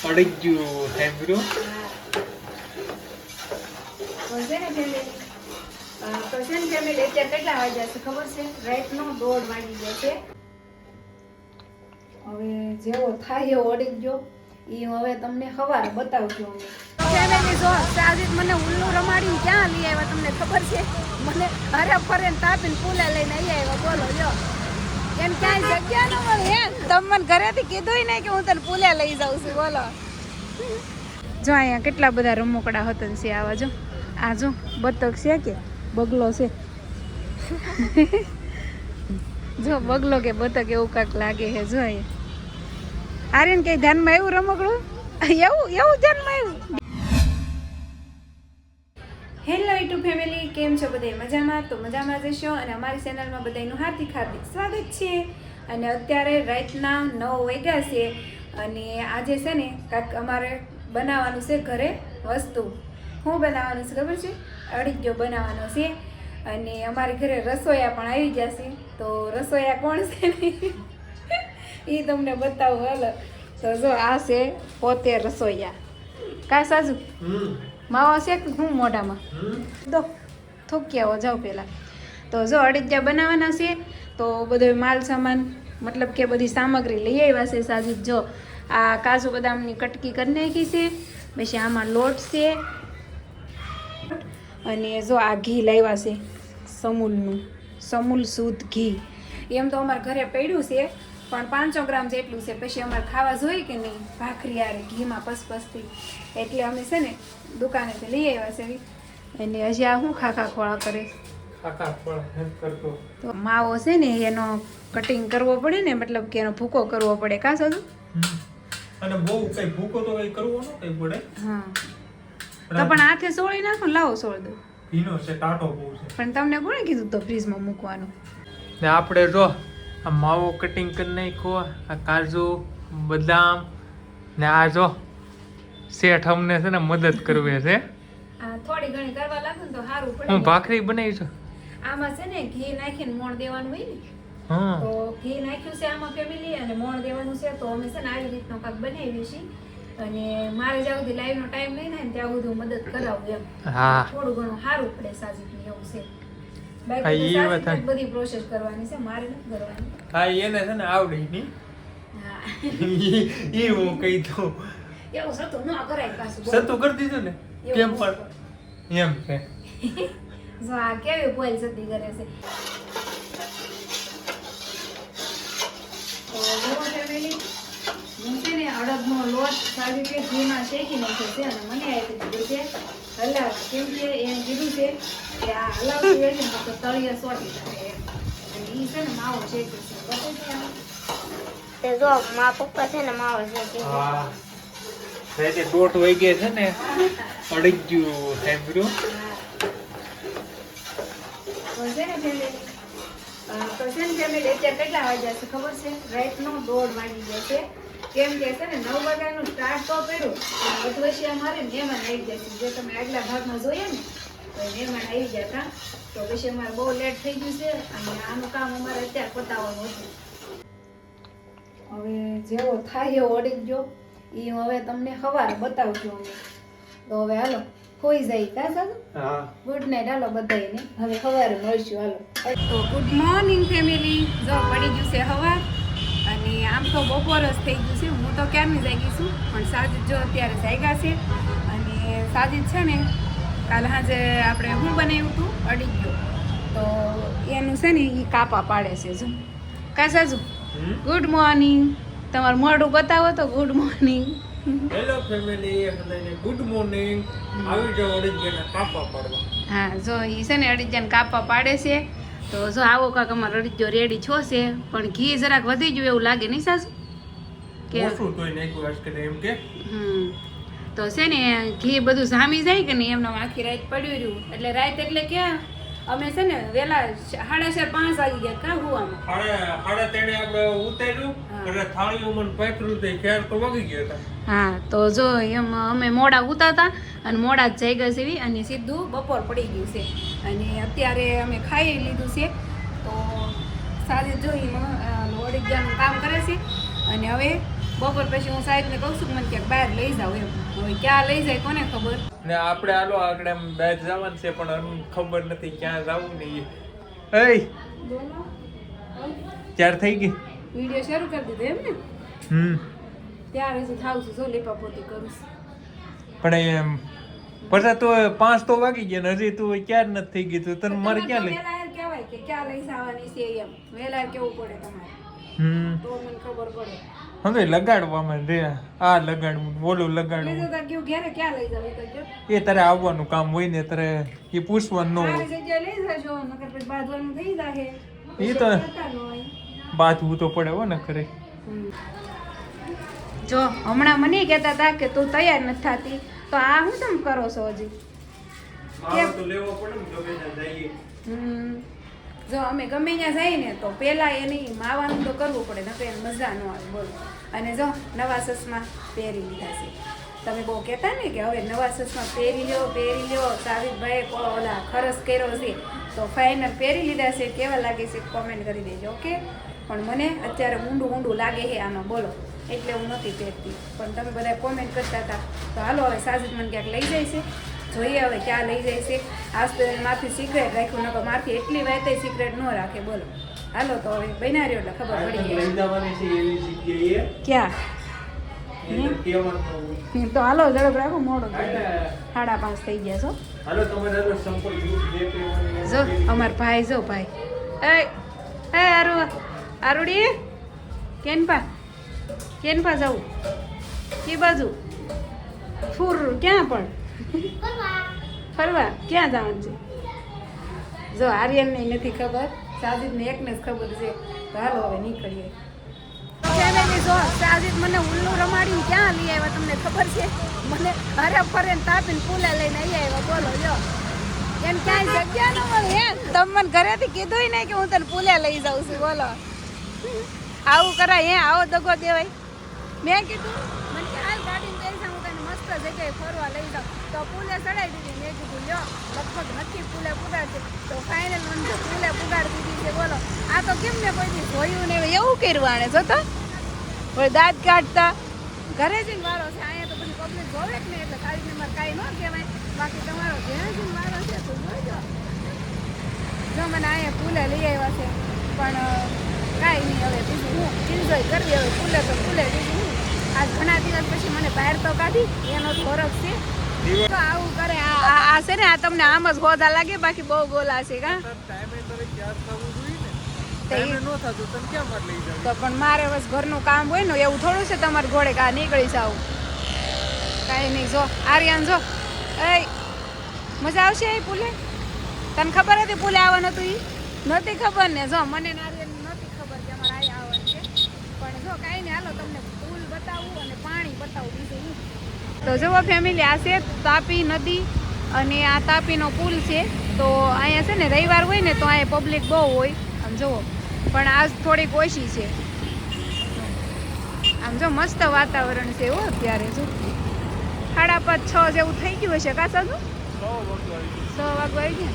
સાંભળ્યું તો છે ને ફેમિલી અત્યારે કેટલા વાગ્યા છે ખબર છે? રાઈટનો દોઢ વાગી ગયા છે. હવે જેવો થાય એવો અડી ગયો. એ હવે તમને સવારે બતાવજો ફેમિલી જો સાજીદ મને ઉલ્લુ રમાડીને ક્યાં લઈ આવ્યા તમને ખબર છે? મને હરે ફરે તાપીને પુલે લઈને આવી આવ્યા. બોલો જો એમ ક્યાંય જગ્યા ન મળે એમ તમે મને ઘરેથી કીધું નહીં કે હું તને પુલે લઈ જાઉં છું. બોલો. જો અહીંયા કેટલા બધા રમકડા હતા છે આવા જો. આ જો બતક છે કે બગલો છે. જો બગલો કે બતક એવું કાંક લાગે છે જો અહીંયા. આર્યન કઈ ધ્યાનમાં એવું રમકડું? એવું એવું ધ્યાનમાં આવ્યું. હેલો યુટ્યુબ ફેમિલી કેમ છો બધા મજામાં? તો મજામાં જશો અને અમારી ચેનલમાં બધાનું હાર્દિક હાર્દિક સ્વાગત છે. અને અત્યારે રાતના નવ વાગ્યા છે અને આજે છે ને કાંઈક અમારે બનાવવાનું છે ઘરે વસ્તુ. શું બનાવવાનું છે ખબર છે? અડીગ્યો બનાવવાનો છે. અને અમારી ઘરે રસોયા પણ આવી ગયા છે. તો રસોયા કોણ છે એ તમને બતાવું હલ. તો જો આ છે પોતે રસોઈયા કા સાજુ માવો છે કે હું મોઢામાં? દો. થોકી આવો જાઓ પહેલાં. તો જો અડીજા બનાવવાના છે, તો બધો માલ સામાન, મતલબ કે બધી સામગ્રી લઈ આવ્યા છે સાજીદ. જો આ કાજુ બદામની કટકી કરી નાખી છે, પછી આમાં લોટ છે, અને જો આ ઘી લાવ્યા છે સમૂલનું, સમૂલ શુદ્ધ ઘી. એમ તો અમારે ઘરે પડ્યું છે, પણ પાંચસો ગ્રામ જેટલું છે, પછી અમારે ખાવા જોઈએ કે નહીં? ભાખરી આરે ઘીમાં પસપસથી. એટલે અમે છે ને દુકાનેથી લઈ આવ્યા છે. અને હજી આ શું ખાખા ખોળા કરે? તો માવો છે ને એનો કટિંગ કરવો પડે ને મતલબ કે એનો ભૂકો કરવો પડે. કા સાધુ? હમ. અને બહુ કઈ ભૂકો તો કઈ કરવો ન કઈ પડે. હા. તો પણ હાથે સોળી નાખો લાવો સોળ દો. ભીનો છે ટાટો બહુ છે. પણ તમને કોણે કીધું તો ફ્રીજમાં મૂકવાનું? ને આપણે જો આ માવો કટિંગ કરી નાખો આ કાજુ બદામ ને આ જો શેઠ અમને છે ને મદદ કરવે છે. થોડી ઘણી કરવા લાગુ ને તો સારું હું પડે ભાખરી બનાવી છું. આમાં છે ને ઘી નાખીને મોણ દેવાનું હોય ને તો ઘી નાખ્યું છે આમાં ફેમિલી અને મોણ દેવાનું છે તો અમે છે ને આવી રીતનો કાંક બનાવીએ છીએ. અને મારે જ્યાં સુધી લાઈવનો ટાઈમ નહીં થાય ને ત્યાં સુધી મદદ કરાવું એમ. થોડું ઘણું સારું પડે સાજીદને એવું છે. હા, બાકી બધી પ્રોસેસ કરવાની છે મારે નથી કરવાની. હા એને છે ને આવડે ની હા. હું કહી દઉં. એવું સતું ન કરાય પાછું. સતું કરી દીધું ને? કેમ પણ? એમ છે. જો આ કેવી બોલ સતી કરે છે. તો જુઓ family, હું છે ને અડદનો લોટ સારી રીતે ઘીમાં શેકી નાખ્યો છે અને મને આપી દીધું છે. હલાવ. કેમ કે એમ કીધું છે કે આ હલાવતી હોય છે તો તળિયા સોટી જાય અને ઈ છે ને માવો શેકી છે. જો મા પપ્પા છે ને માવો છે. કે દોઢ વાગે છે ને અડગ્યું સાંભળ્યું. તો છે ને family, અ, તો છે ને family અત્યારે કેટલા વાગ્યા છે ખબર છે? રાતનો દોઢ વાગી ગયા છે. કેમ કે ને નવ વાગ્યાનું સ્ટાર્ટ તો કર્યું અને અધવચ્ચે અમારે મહેમાન આવી ગયા છે. જે તમે આગલા ભાગમાં જોઈએ ને તો મહેમાન આવી ગયા હતા. તો પછી અમારે બહુ લેટ થઈ ગયું છે. અને આનું કામ અમારે અત્યારે પતાવવાનું હતું. હવે જેવો થાય એવો અડી ગયો. એ હવે તમને સવારે બતાવજો અમે. તો હવે હાલો કોઈ જાય કા હા. ગુડ નાઇટ હાલો બધાને હવે સવારે મળશું હાલો. તો ગુડ મોર્નિંગ ફેમિલી જો પડી ગયું છે સવાર અને આમ તો બપોર જ થઈ ગયું છે. હું તો ક્યારની જાગી છું પણ સાજિદ જો અત્યારે જાગ્યા છે. અને સાજિદ છે ને કાલ સાંજે આપણે શું બનાવ્યું હતું? અડી ગયું તો એનું છે ને એ કાપા પાડે છે જો. કા સાજુ? ગુડ મોર્નિંગ તમારું મોઢું બતાવો તો ગુડ મોર્નિંગ હેલો ફેમિલી બધાને ગુડ મોર્નિંગ આવી જાઓ અડગ્યાના કાપા પાડવા. હા જો ઈ છે ને અડીજાને કાપા પાડે છે. તો જો આવો કાક અમારો અડીજો રેડી છો છે પણ ઘી જરાક વધી ગયું એવું લાગે નહીં સાસુ? કે ઓછું તોય નાખ્યું આજ કે એમ કે. હમ. તો છે ને ઘી બધું જામી જાય કે નહીં? એમને આખી રાત પડ્યું રહ્યું. એટલે રાત એટલે ક્યાં અમે છે ને વેલા સાડા ચાર પાંચ વાગી ગયા કાં હુવામાં? સાડા સાડા ત્રણે આપણે ઉતાર્યું. થાળીઓ મને તો વાગી ગયા હતા. હા તો જો એમ અમે મોડા ઉતારતા અને મોડા જ જાગ્યા છે એવી અને સીધું બપોર પડી ગયું છે. અને અત્યારે અમે ખાઈ લીધું છે. તો સાજે જોઈ ગયાનું કામ કરે છે. અને હવે બપોર પછી હું સાહેબને કહું છું કે મને ક્યાંક બહાર લઈ જાવ એમ. હવે ક્યાં લઈ જાય કોને ખબર? ને આપણે આલો આગળ એમ બેચ જવાનું છે પણ ખબર નથી ક્યાં જવું ને એ એય થઈ ગઈ? વીડિયો શરૂ કરી દીધો એમ ને? હમ. ત્યારે હજી થાવ છું જો લેપા પોતી કરું પણ એમ પછી તો પાંચ તો વાગી ગયા ને હજી તું ક્યાં નથી થઈ ગયું તું તને મારે ક્યાં લઈ? કહેવાય કે ક્યાં લઈ જવાની છે એમ. વેલા કેવું પડે તમારે? હમ. તો મને ખબર પડે. હવે લગાડવામાં રે આ લગાડવું ઓલું લગાડવું તો તાર કેવું ક્યાં લઈ જાવ એ તારે આવવાનું કામ હોય ને તારે એ પૂછવાનું ન હોય. એ તો- બાથવું તો પડે હો ને ખરે જો હમણાં મને કહેતા હતા કે તું તૈયાર નથી થતી તો આ હું તમ કરો છો હજી. જો અમે ગમે ત્યાં જઈએ ને તો પહેલા એની માવાનું તો કરવું પડે નકર એને મજા ન આવે બોલો. અને જો નવા સસમાં પહેરી લીધા છે. તમે બહુ કહેતા ને કે હવે નવા સસમાં પહેરી લ્યો પહેરી લ્યો સાવિકભાઈ કો- ઓલા ખરસ કર્યો છે તો ફાઇનલ પહેરી લીધા છે કેવા લાગે છે કોમેન્ટ કરી દેજો ઓકે પણ મને અત્યારે ઊંડું ઊંડું લાગે છે આમાં બોલો. એટલે હું નથી પહેરતી પણ તમે બધા કોમેન્ટ કરતા હતા. તો હાલો હવે સાજિદ મને ક્યાંક લઈ જાય છે. જોઈએ હવે ક્યાં લઈ જાય છે. આજ તો મારથી માથી સિક્રેટ રાખ્યું નકર માથી એટલી વાતે સિક્રેટ ન રાખે બોલો. હાલો તો હવે બના રહ્યો એટલે ખબર પડી ગઈ ક્યાં? તો હાલો ઝડપ રાખો મોડો સાડા પાંચ થઈ ગયા છો. જે અમાર ભાઈ જો ભાઈ. એ એ આરુ આરુડી, કેનપા કેનપા જવું કે બાજુ? ફૂર, ક્યાં પણ? ફરવા, ક્યાં જવાનું છે? જો આર્યનને નથી ખબર, સાજિદને એકને જ ખબર છે. તો હાલો હવે નીકળીએ. ફેમિલી જો, સાજિદ મને ઉલ્લુ રમાડીને ક્યાં લઈ આવ્યા તમને ખબર છે? મને હરે ફરે તાપીને ફૂલા લઈને આવી આવ્યા. બોલો જો એમ ક્યાંય જગ્યા ન મળે તમે મને ઘરેથી કીધું નહીં કે હું તને પુલે લઈ જાઉં છું. બોલો. આવું કરાય, હે, આવો દગો દેવાય. મેં કીધું, મને કે હાલ ગાડીને લઈ જાઉં તને મસ્ત જગ્યાએ ફરવા લઈ જાઉં. તો પુલે ચડાવી દીધી. મેં કીધું, લ્યો, લગભગ નથી પુલે પુગાડશે તો ફાઇનલ મને પુલે પુગાડી દીધી છે, બોલો. આ તો કેમ ને કોઈ જોયું ને એવું કર્યું આણે, જો તો. હવે દાંત કાઢતા. ઘરે જઈને વારો છે, અહીંયા તો બધી પબ્લિક જોવે જ નહીં, એટલે ખાલી નંબર કાંઈ ન કહેવાય. બાકી તમારો જ્યાં જઈને વારો છે, તો જોઈ જો મને અહીંયા પુલે લઈ આવ્યા છે, પણ કાંઈ નહીં. હવે બીજું હું એન્જોય કરવી. હવે ફૂલે તો ફૂલે બીજું હું. આજ ઘણા દિવસ પછી મને બહાર તો કાઢી. એનો જ ફરક છે. તો આવું કરે. આ આ- છે ને આ તમને આમ જ ગોધા લાગે બાકી બહુ ગોલા છે કા? તો પણ મારે બસ ઘરનું કામ હોય ને એવું થોડું છે તમારે ઘોડે કા નીકળી જાવ. કાંઈ નહીં જો આર્યાન જો. એ મજા આવશે એ પુલે? તને ખબર હતી પુલે આવવાનું હતું એ નહોતી ખબર ને જો મને ને આર્યન નહોતી ખબર કે અમારે અહીંયા આવવાનું છે પણ જો કાંઈ અને પાણી બતાવું બીજું તો જુઓ ફેમિલી આ છે તાપી નદી અને આ તાપીનો પુલ છે. તો અહીંયા છે ને રવિવાર હોય ને તો અહીંયા પબ્લિક બહુ હોય, આમ જુઓ. પણ આજ થોડીક ઓછી છે. આમ જો મસ્ત વાતાવરણ છે હો અત્યારે, જો. સાડા પાંચ, છ જેવું થઈ ગયું હશે કા સાધુ છ વાગવા આવી ગયા.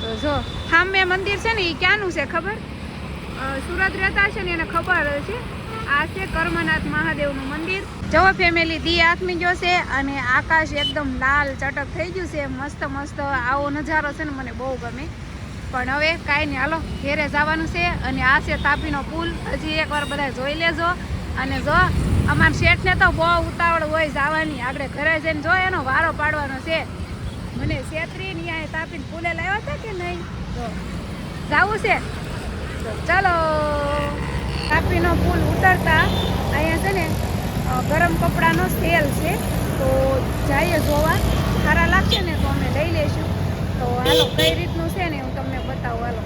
તો જો, હામે મંદિર છે ને એ ક્યાંનું છે ખબર? સુરત રહેતા છે ને એને ખબર છે આ છે કર્મનાથ મહાદેવનું મંદિર. જો ફેમિલી દી આથમી ગયો છે અને આકાશ એકદમ લાલ ચટક થઈ ગયું છે. મસ્ત મસ્ત આવો નજારો છે ને મને બહુ ગમે. પણ હવે કાંઈ નહીં. હાલો, ઘેરે જવાનું છે અને આ છે તાપીનો પુલ. હજી એકવાર બધા જોઈ લેજો. અને જો, અમારા શેઠને તો બહુ ઉતાવળ હોય જવાની. આપણે ઘરે જઈને જો એનો વારો પાડવાનો છે. મને છેતરી ને અહીંયા તાપીને પુલે લાવ્યા હતા કે નહીં? જો, જવું છે. તો ચાલો. તાપીનો પુલ ઉતરતા અહીંયા છે ને ગરમ કપડાનો સેલ છે. તો જઈએ જોવા. સારા લાગશે ને તો અમે લઈ લઈશું. તો હાલો કઈ રીતનું છે ને હું તમને બતાવું. હાલો.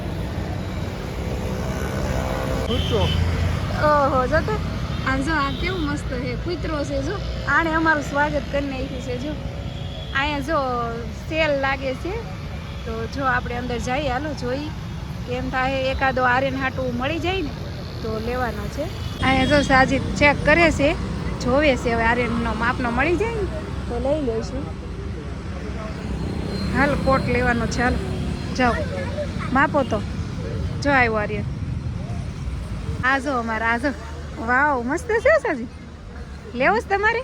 ઓહો જો તો. આમ જો આ કેવું મસ્ત છે. કૂતરો છે જો. આણે અમારું સ્વાગત કરી નાખ્યું છે જો. અહીંયા જો સેલ લાગે છે. તો જો આપણે અંદર જઈએ. હાલો જોઈ. કેમ થાય? એકાદો આર્યન હાટું મળી જાય ને. તો લેવાનો છે. અહીંયા જો સાજી ચેક કરે છે જોવે છે હવે આર્યનનો માપનો મળી જાય ને તો લઈ લઈશું. હાલ કોટ લેવાનો છે હાલ. જાઓ. માપો તો. જો આવ્યો આર્યન. આ જો અમારા આ જો. વાવ મસ્ત છે સાજી. લેવો છે તમારે?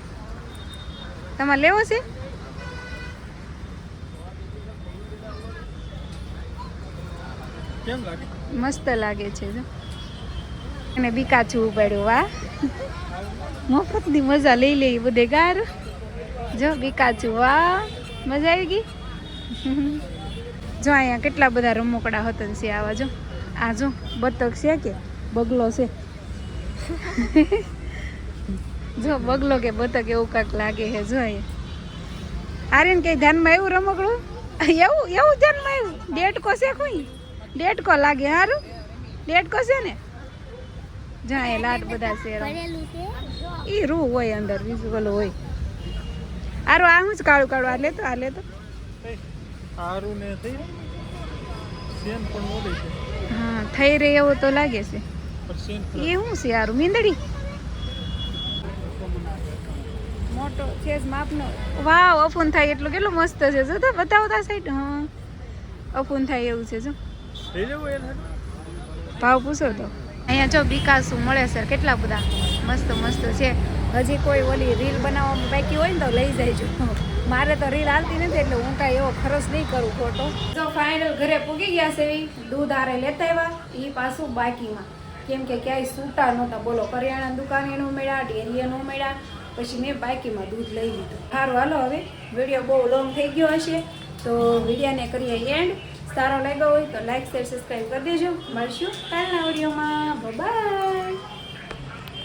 તમારે લેવો છે? મસ્ત લાગે છે જો. અને બીકાચું ઉપાડ્યું, વાહ. મફતની મજા લઈ લઈ બધે ગાર. જો, બીકાચું, વાહ. મજા આવી ગઈ? જો, અહીંયા કેટલા બધા રમકડા હતા છે આવા, જો. આ જો, બતક છે કે? બગલો છે. જો, બગલો કે બતક એવું કાંક લાગે છે, જો અહીંયા. આર્યન કઈ ધ્યાનમાં એવું રમકડું? એવું એવું ધ્યાનમાં આવ્યું? ડેટકો છે કોઈ? ડેટકો લાગે સારું ડેટકો છે ને? જા એ લાટ બધા છે? એ ઈ રૂ હોય અંદર બીજું પેલું હોય. આરો આ હું જ કાળું કાળું આ લેતો આ લેતો. આરું ને થઈ સેન પણ મોડી છે. હા થઈ રહી એવું તો લાગે છે. એ શું છે આરું મીંદડી? મોટો છે જ માપનો. વાવ અફૂન થાય એટલું કેટલું મસ્ત છે. જો તો બતાવો તા સાઈડ હા અફૂન થાય એવું છે જો. ભાવ પૂછો તો. અહીંયા જો બિકાસુ મળે સર કેટલા બધા? મસ્ત મસ્ત છે. હજી કોઈ ઓલી રીલ બનાવવામાં બાકી હોય ને તો લઈ જઈજો મારે તો રીલ આવતી નથી એટલે હું કાંઈ એવો ખર્ચ નહીં કરું ખોટો. જો ફાઇનલ ઘરે પૂગી ગયા છે. દૂધ આરે લેતા આવ્યા એ પાછું બાકીમાં. કેમ કે ક્યાંય સૂટા નહોતા. બોલો કરિયાણા દુકાને નો મળ્યા, ડેરીએ નો મળ્યા. પછી મેં બાકીમાં દૂધ લઈ લીધું. સારું, હાલો હવે. વીડિયો બહુ લોંગ થઈ ગયો હશે. તો વિડીયાને કરીએ એન્ડ સારો લાગ્યો હોય તો લાઈક શેર સબસ્ક્રાઈબ કરી દેજો. મળશું કાલના ઓડિયોમાં બાય